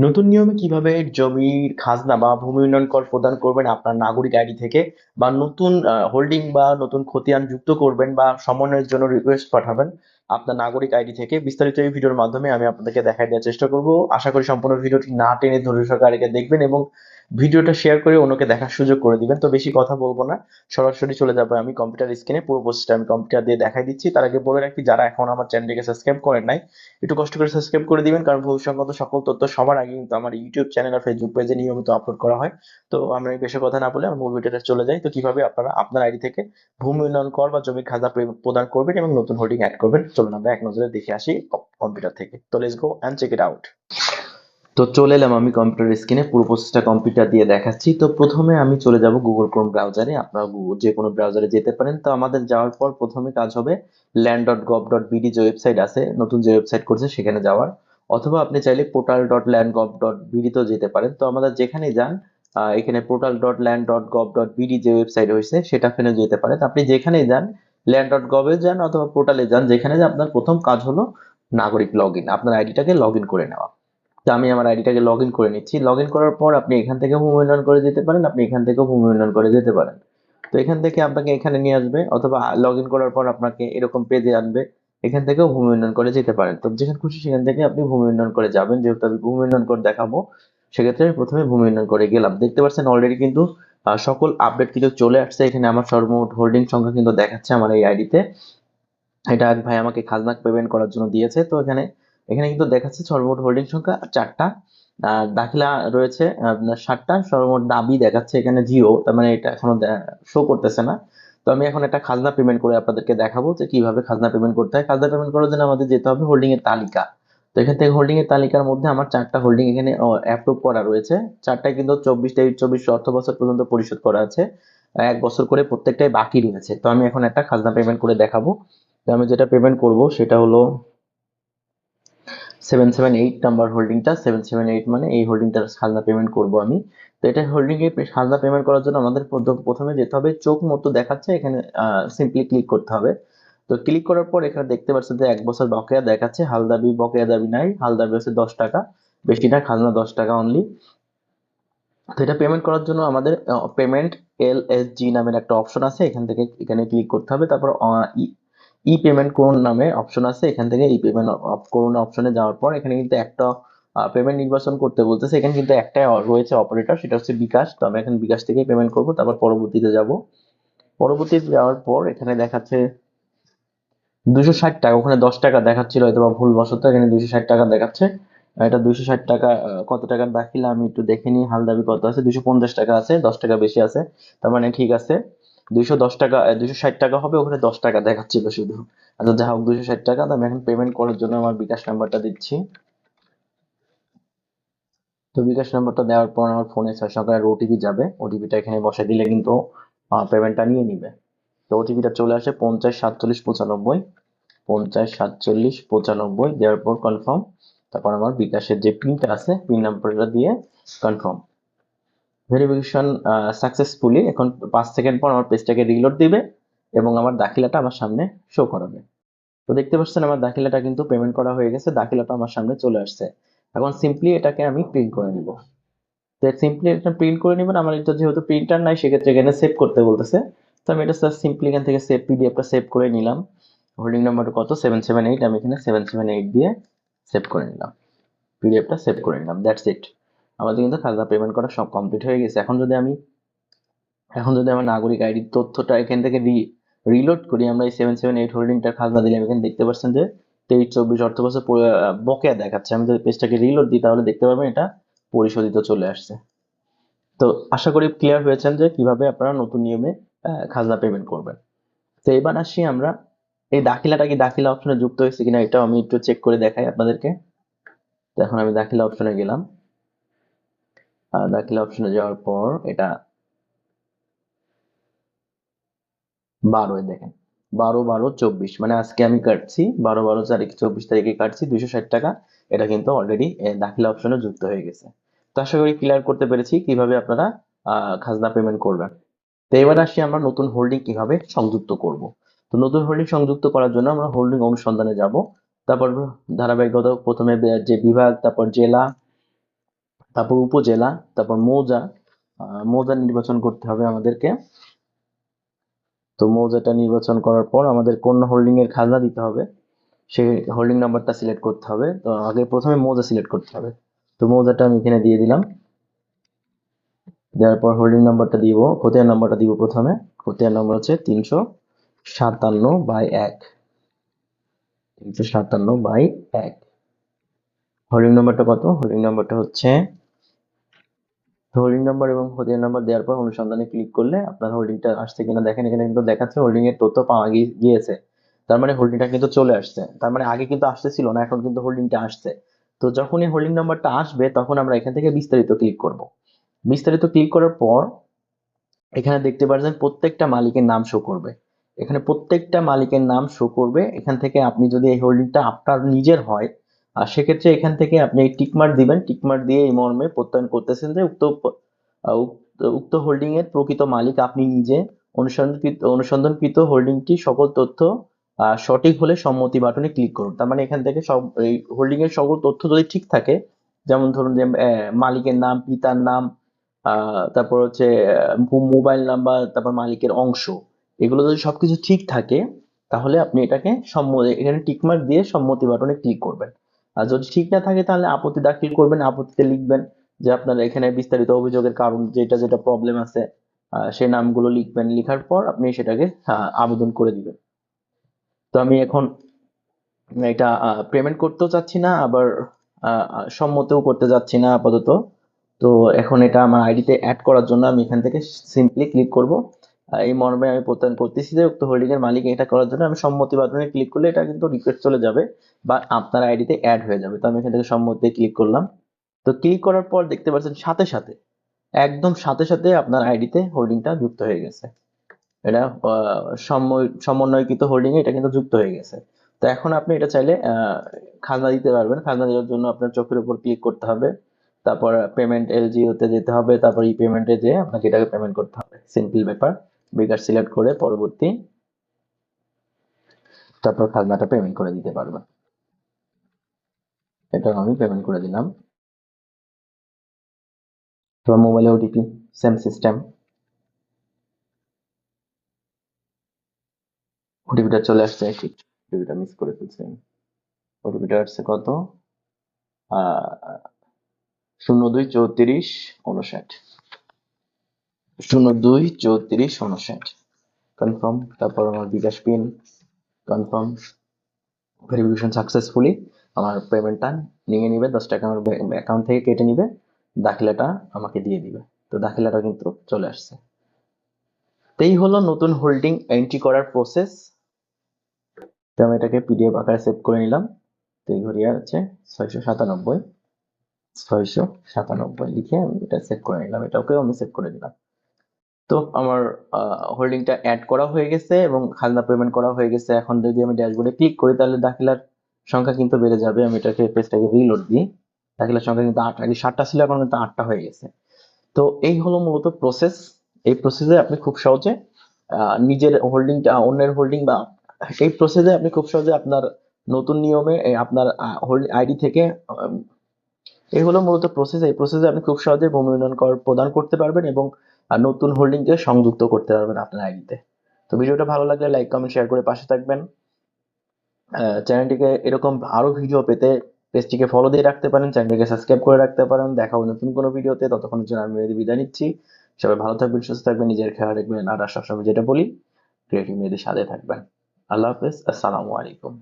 নতুন নিয়মে কীভাবে জমির খাজনা বা ভূমি উন্নয়ন কর প্রদান করবেন আপনার নাগরিক আইডি থেকে বা নতুন হোল্ডিং বা নতুন খতিয়ান যুক্ত করবেন বা সমন্বয়ের জন্য রিকোয়েস্ট পাঠাবেন আপনার নাগরিক আইডি থেকে বিস্তারিত এই ভিডিওর মাধ্যমে আমি আপনাদেরকে দেখাই দেওয়ার চেষ্টা করব। আশা করি সম্পূর্ণ ভিডিওটি না টেনে ধৈর্য সহকারে দেখবেন এবং ভিডিওটা শেয়ার করে অন্যকে দেখার সুযোগ করে দিবেন। তো বেশি কথা বলব না, সরাসরি চলে যাব আমি কম্পিউটার স্ক্রিনে পুরো প্রসেসটা আমি কম্পিউটার দিয়ে দেখাই দিচ্ছি। তার আগে বলে রাখি, যারা এখন আমার চ্যানেলটিকে সাবস্ক্রাইব করেন নাই, একটু কষ্ট করে সাবস্ক্রাইব করে দিবেন, কারণ ভবিষ্যৎগত সকল তথ্য সবার আগে কিন্তু আমার ইউটিউব চ্যানেল আর ফেসবুক পেজে নিয়মিত আপলোড করা হয়। তো আমরা বেশি কথা না বলে আমার মূল ভিডিওটা চলে যাই। তো কীভাবে আপনারা আপনার আইডি থেকে ভূমি উন্নয়ন কর বা জমি খাজা প্রদান করবেন এবং নতুন হোল্ডিং অ্যাড করবেন। চলুন আমরা এক নজরে দেখে আসি কম্পিউটার থেকে। তো let's go and check it out তো চলে এলাম আমি কম্পিউটার স্ক্রিনে পুরো প্রসেসটা কম্পিউটার দিয়ে দেখাচ্ছি। তো প্রথমে আমি চলে যাব গুগল ক্রোম ব্রাউজারে আপনারা গুগল যে কোনো ব্রাউজারে যেতে পারেন। তো আমাদের যাওয়ার পর প্রথমে কাজ হবে land dot gov dot BD যে ওয়েবসাইট আছে, নতুন যে ওয়েবসাইট করছে সেখানে যাওয়ার। অথবা আপনি চাইলে portal dot land gov dot বিডিতেও যেতে পারেন। তো আমাদের যেখানে যান এখানে portal dot land dot gov dot BD যে ওয়েবসাইট হয়েছে সেটা ফেনে যেতে পারেন। আপনি যেখানেই যান ল্যান্ড ডট গভে যান অথবা পোর্টালে যান, যেখানে আপনার প্রথম কাজ হলো নাগরিক লগ ইন আপনার আইডিটাকে লগ ইন করে নেওয়া। তো আমি আমার আইডিটাকে লগ ইন করে নিচ্ছি। লগ ইন করার পর আপনি এখান থেকে ভূমি উন্নয়ন করে দিতে পারেন, আপনি এখান থেকেও ভূমি উন্নয়ন করে যেতে পারেন। তো এখান থেকে আপনাকে এখানে নিয়ে আসবে, অথবা লগ ইন করার পর আপনাকে এরকম পেজে আনবে, এখান থেকেও ভূমি উন্নয়ন করে যেতে পারেন। তো যেখানে খুশি সেখান থেকে আপনি ভূমি উন্নয়ন করে যাবেন। যেহেতু আমি ভূমি উন্নয়ন করে দেখাবো, সেক্ষেত্রে আমি প্রথমে ভূমি উন্নয়ন করে গেলাম। দেখতে পাচ্ছেন অলরেডি কিন্তু সকল আপডেট কিন্তু চলে আসছে। এখানে আমার সর্বমোট হোল্ডিং সংখ্যা কিন্তু দেখাচ্ছে আমার এই আইডিতে এটা ভাই আমাকে খাজনা পেমেন্ট করার জন্য দিয়েছে। তো এখানে এখানে কিন্তু দেখাচ্ছে সর্বমোট হোল্ডিং সংখ্যা চারটা। দাখিলা রয়েছে ষাটটা সর্বমোট দাবি দেখাচ্ছে এখানে জিও তার মানে এটা এখনও শো করতেছে না। তো আমি এখন একটা খাজনা পেমেন্ট করে আপনাদেরকে দেখাবো যে কীভাবে খাজনা পেমেন্ট করতে হয়। খাজনা পেমেন্ট করার জন্য আমাদের যেতে হবে হোল্ডিং এর তালিকা। তো এখান থেকে হোল্ডিং এর তালিকার মধ্যে আমার চারটা হোল্ডিং এখানে অ্যাপ্রুভ করা রয়েছে। চারটায় কিন্তু চব্বিশ তেইশ, চব্বিশ অর্থ বছর পর্যন্ত পরিশোধ করা আছে। এক বছর করে প্রত্যেকটাই বাকি রয়েছে। তো আমি এখন একটা খাজনা পেমেন্ট করে দেখাবো। তো আমি যেটা পেমেন্ট করব সেটা হলো সেভেন সেভেন এইট নাম্বার হোল্ডিংটা সেভেন সেভেন এইট মানে এই হোল্ডিংটার খাজনা পেমেন্ট করব আমি। তো এটা হোল্ডিংয়ে খাজনা পেমেন্ট করার জন্য আমাদের প্রথমে যেতে হবে। চোখ মতো দেখাচ্ছে, এখানে সিম্পলি ক্লিক করতে হবে। তো ক্লিক করার পর এখানে দেখতে পাচ্ছেন যে এক বছর বকেয়া দেখাচ্ছে হালদাবি বকেয়া দাবি নাই, হাল দাবি হচ্ছে দশ টাকা, বেশি না, খাজনা দশ টাকা অনলি তো এটা পেমেন্ট করার জন্য আমাদের পেমেন্ট এল এস জি নামের একটা অপশন আছে, এখান থেকে এখানে ক্লিক করতে হবে। তারপর ই পেমেন্ট করুন নামে অপশন আছে, এখান থেকে ই পেমেন্ট করুন অপশনে যাওয়ার পর এখানে কিন্তু একটা পেমেন্ট নির্বাচন করতে বলতেছে। এখানে কিন্তু একটা রয়েছে অপারেটর সেটা হচ্ছে বিকাশ। তো আমি এখন বিকাশ থেকে পেমেন্ট করব, তারপর পরবর্তীতে যাব। পরবর্তীতে যাওয়ার পর এখানে দেখাচ্ছে দুশো ষাট টাকা, ওখানে দশ টাকা দেখাচ্ছিল হয়তো বা ভুল বসত এখানে দুশো ষাট টাকা দেখাচ্ছে। এটা দুশো ষাট টাকা কত টাকার দাখিলা আমি একটু দেখে নিই, হাল দাবি কত আছে? দুশো পঞ্চাশ টাকা আছে, দশ টাকা বেশি আছে। তার মানে ঠিক আছে, দুইশো দশ টাকা দুইশো ষাট টাকা হবে, ওখানে দশ টাকা দেখাচ্ছিল শুধু। আচ্ছা যা হোক, দুইশো ষাট টাকা আমি এখন পেমেন্ট করার জন্য আমার বিকাশ নাম্বারটা দিচ্ছি। তো বিকাশ নাম্বারটা দেওয়ার পর আমার ফোনে ছয় সংখ্যার ওটিপি যাবে। ওটিপিটা এখানে বসে দিলে কিন্তু পেমেন্টটা নিয়ে নিবে। তো ওটিপিটা চলে আসে পঞ্চাশ সাতচল্লিশ পঁচানব্বই। পঞ্চাশ সাতচল্লিশ পঁচানব্বই দেওয়ার পর কনফার্ম তারপর আমার বিকাশের যে পিনটা আছে, পিন নাম্বারটা দিয়ে কনফার্ম ভেরিফিকেশন সাকসেসফুলি এখন পাঁচ সেকেন্ড পর আমার পেজটাকে রিলোড দিবে এবং আমার দাখিলাটা আমার সামনে শো করাবে। তো দেখতে পাচ্ছেন আমার দাখিলাটা কিন্তু পেমেন্ট করা হয়ে গেছে, দাখিলাটা আমার সামনে চলে আসছে। এখন সিম্পলি এটাকে আমি প্রিন্ট করে নিব। তো সিম্পলি এটা প্রিন্ট করে নেবেন, আমার এটা যেহেতু প্রিন্টার নাই, সেক্ষেত্রে এখানে সেভ করতে বলতেছে। তো আমি এটা স্যার সিম্পলি এখান থেকে সেভ পিডিএফটা সেভ করে নিলাম। হোল্ডিং নাম্বারটা কত? সেভেন সেভেন এইট আমি এখানে সেভেন সেভেন এইট দিয়ে সেভ করে নিলাম। পিডিএফটা সেভ করে নিলাম দ্যাটস ইট আমাদের কিন্তু খাজনা পেমেন্ট করা সব কমপ্লিট হয়ে গেছে। এখন যদি আমি, এখন যদি আমার নাগরিক আইডির তথ্যটা এখান থেকে রি রিলোড করি, আমরা এই সেভেন সেভেন এইট হোল্ডিংটা খাজনা দিলাম এখানে দেখতে পাচ্ছেন যে তেইশ, চব্বিশ অর্থ বছর বকেয়া দেখাচ্ছে। আমি যদি পেজটাকে রিলোড দিই, তাহলে দেখতে পাবেন এটা পরিশোধিত চলে আসছে। তো আশা করি ক্লিয়ার হয়েছেন যে কীভাবে আপনারা নতুন নিয়মে খাজনা পেমেন্ট করবেন। তো এবার আসি আমরা, এই দাখিলাটা কি দাখিলা অপশনে যুক্ত হয়েছে কিনা এটাও আমি একটু চেক করে দেখাই আপনাদেরকে। তো এখন আমি দাখিলা অপশনে গেলাম। দাখিলা অপশনে যাওয়ার পর এটা বারোয় দেখেন। বারো বারো, চব্বিশ। মানে আজকে আমি কাটছি, বারো বারো তারিখ, চব্বিশ তারিখে কাটছি, দুইশো ষাট টাকা। এটা কিন্তু অলরেডি দাখিলা অপশনে যুক্ত হয়ে গেছে। তো আশা করি ক্লিয়ার করতে পেরেছি কীভাবে আপনারা খাজনা পেমেন্ট করবেন। তো এবার আসি আমরা নতুন হোল্ডিং কীভাবে সংযুক্ত করব। তো নতুন হোল্ডিং সংযুক্ত করার জন্য আমরা হোল্ডিং অনুসন্ধানে যাব। তারপর ধারাবাহিকতা প্রথমে যে বিভাগ, তারপর জেলা, তারপর উপজেলা, তারপর মৌজা। মৌজা নির্বাচন করতে হবে আমাদেরকে। তো মৌজাটা নির্বাচন করার পর আমাদের কোন হোল্ডিং এর খাজনা দিতে হবে, সেই হোল্ডিং নাম্বারটা সিলেক্ট করতে হবে। তো আগে প্রথমে মৌজা সিলেক্ট করতে হবে। তো মৌজাটা আমি এখানে দিয়ে দিলাম। দেওয়ার পর হোল্ডিং নাম্বারটা দিব। খতিয়ান নাম্বারটা দিব প্রথমে। খতিয়ান নাম্বার হচ্ছে তিনশো সাতান্ন বাই এক। তিনশো সাতান্ন বাই এক। হোল্ডিং নাম্বারটা কত? হোল্ডিং নাম্বারটা হচ্ছে হোল্ডিং নাম্বার এবং খতিয়ান নাম্বার দেওয়ার পর অনুসন্ধানে ক্লিক করলে আপনার হোল্ডিংটা আসছে কিনা দেখেন, এখানে কিন্তু দেখাচ্ছে হোল্ডিং এর তথ্য পাওয়া গিয়ে- গিয়েছে। তার মানে হোল্ডিংটা কিন্তু চলে আসছে। তার মানে আগে কিন্তু আসতেছিল না, এখন কিন্তু হোল্ডিংটা আসছে। তো যখনই হোল্ডিং নাম্বারটা আসবে, তখন আমরা এখান থেকে বিস্তারিত ক্লিক করব। বিস্তারিত ক্লিক করার পর এখানে দেখতে পাচ্ছেন প্রত্যেকটা মালিকের নাম শো করবে। এখানে প্রত্যেকটা মালিকের নাম শো করবে। এখান থেকে আপনি যদি এই হোল্ডিংটা আপনার নিজের হয়, আর সেক্ষেত্রে এখান থেকে আপনি টিকমার্ক দিবেন। টিকমার্ক দিয়ে এই মর্মে প্রত্যয়ন করতেছেন যে উক্ত উক্ত- হোল্ডিং এর প্রকৃত মালিক আপনি নিজে। অনুসন্ধানকৃত অনুসন্ধানকৃত হোল্ডিংটি সকল তথ্য সঠিক হলে সম্মতি বাটনে ক্লিক করুন। তার মানে এখান থেকে সব, এই হোল্ডিং এর সকল তথ্য যদি ঠিক থাকে, যেমন ধরুন যে মালিকের নাম, পিতার নাম তারপর হচ্ছে মোবাইল নাম্বার তারপর মালিকের অংশ, এগুলো যদি সবকিছু ঠিক থাকে, তাহলে আপনি এটাকে সম্মতি, এখানে টিকমার্ক দিয়ে সম্মতি বাটনে ক্লিক করবেন। আর যদি ঠিক না থাকে, তাহলে আপত্তি দাখিল করবেন, আপত্তিতে লিখবেন যে আপনার এখানে বিস্তারিত অভিযোগের কারণ, যেটা যেটা প্রবলেম আছে সেই নামগুলো লিখবেন। লেখার পর আপনি সেটাকে আবেদন করে দিবেন। তো আমি এখন এটা পেমেন্ট করতেও চাচ্ছি না, আবার সম্মতিও করতে যাচ্ছি না আপাতত। তো এখন এটা আমার আইডিতে অ্যাড করার জন্য আমি এখান থেকে সিম্পলি ক্লিক করব। এই মর্মে আমি উক্ত হোল্ডিং এর মালিক এটা করার জন্য আমি সম্মতি বাটনে ক্লিক করলে এটা কিন্তু রিকোয়েস্ট চলে যাবে বা আপনার আইডিতে অ্যাড হয়ে যাবে। তো আমি এখান থেকে সম্মতি ক্লিক করলাম। তো ক্লিক করার পর দেখতে পাচ্ছেন সাথে সাথে, একদম সাথে সাথে আপনার আইডিতে হোল্ডিংটা যুক্ত হয়ে গেছে। এটা সমন্বয়কৃত হোল্ডিং এটা কিন্তু যুক্ত হয়ে গেছে। তো এখন আপনি এটা চাইলে খাজনা দিতে পারবেন। খাজনা দেওয়ার জন্য আপনার চোখের উপর ক্লিক করতে হবে। তারপর পেমেন্ট এলজিওতে যেতে হবে, তারপর ই পেমেন্টে যেয়ে আপনাকে এটাকে পেমেন্ট করতে হবে। সিম্পল ব্যাপার। বিকাশ সিলেক্ট করে পরবর্তী তারপর খাজনাটা পেমেন্ট করে দিতে পারবেন। এটা আমি পেমেন্ট করে দিলাম। তোমার মোবাইলে ওটিপি সেম সিস্টেম ওটিপিটা চলে আসছে ঠিক ওটিপিটা মিস করে ফেলছি ওটিপিটা আসছে কত? শূন্য দুই চৌত্রিশ উনষাট শূন্য দুই চৌত্রিশ উনষাট কনফার্ম তারপর আমার bKash pin confirm verification successfully আমার পেমেন্টটা নিয়ে নিবে, দশ টাকা আমার অ্যাকাউন্ট থেকে কেটে নিবে, দাখিলাটা আমাকে দিয়ে দিবে। তো দাখিলাটা কিন্তু চলে আসছে। এই হলো নতুন হোল্ডিং এন্ট্রি করার প্রসেস তো আমি এটাকে পিডিএফ আকারে সেভ করে নিলাম। তো ঘড়িয়া হচ্ছে ছয়শো সাতানব্বই। ছয়শো সাতানব্বই লিখে আমি এটা সেভ করে নিলাম। আমি সেভ করে দিলাম। তো আমার হোল্ডিংটা অ্যাড করা হয়ে গেছে এবং পেমেন্ট করা হয়ে গেছে। এখন যদি আমি ড্যাশবোর্ডে ক্লিক করি, তাহলে দাখিলার সংখ্যা কিন্তু বেড়ে যাবে। আমি এটাকে পেজটাকে রিলোড দিই। দাখিলার সংখ্যা কিন্তু আট, আগে সাতটা ছিল, এখন কিন্তু আটটা হয়ে গেছে। তো এই হলো মূলত প্রসেস এই প্রসেসে আপনি খুব সহজে নিজের হোল্ডিংটা অন্যের হোল্ডিং বা এই প্রসেসে আপনি খুব সহজে আপনার নতুন নিয়মে আপনার হোল্ডিং আইডি থেকে এই হলো মূলত প্রসেস এই প্রসেসে আপনি খুব সহজে ভূমি উন্নয়ন কর প্রদান করতে পারবেন এবং নতুন হোল্ডিংকে সংযুক্ত করতে পারবেন আপনার আইডিতে তো। ভিডিওটা ভালো লাগলে লাইক কমেন্ট শেয়ার করে পাশে থাকবেন। চ্যানেলটিকে এরকম আরও ভিডিও পেতে পেজটিকে ফলো দিয়ে রাখতে পারেন চ্যানেলটিকে সাবস্ক্রাইব করে রাখতে পারেন। দেখা নতুন কোনো ভিডিওতে ততক্ষণের জন্য আমি বিদায় নিচ্ছি। সবাই ভালো থাকবেন, সুস্থ থাকবেন, নিজের খেয়াল রাখবেন। আর সবসময় যেটা বলি ক্রিয়েটিভ মেয়েদের সাথে থাকবেন। আল্লাহ হাফেজ, আসসালামু আলাইকুম।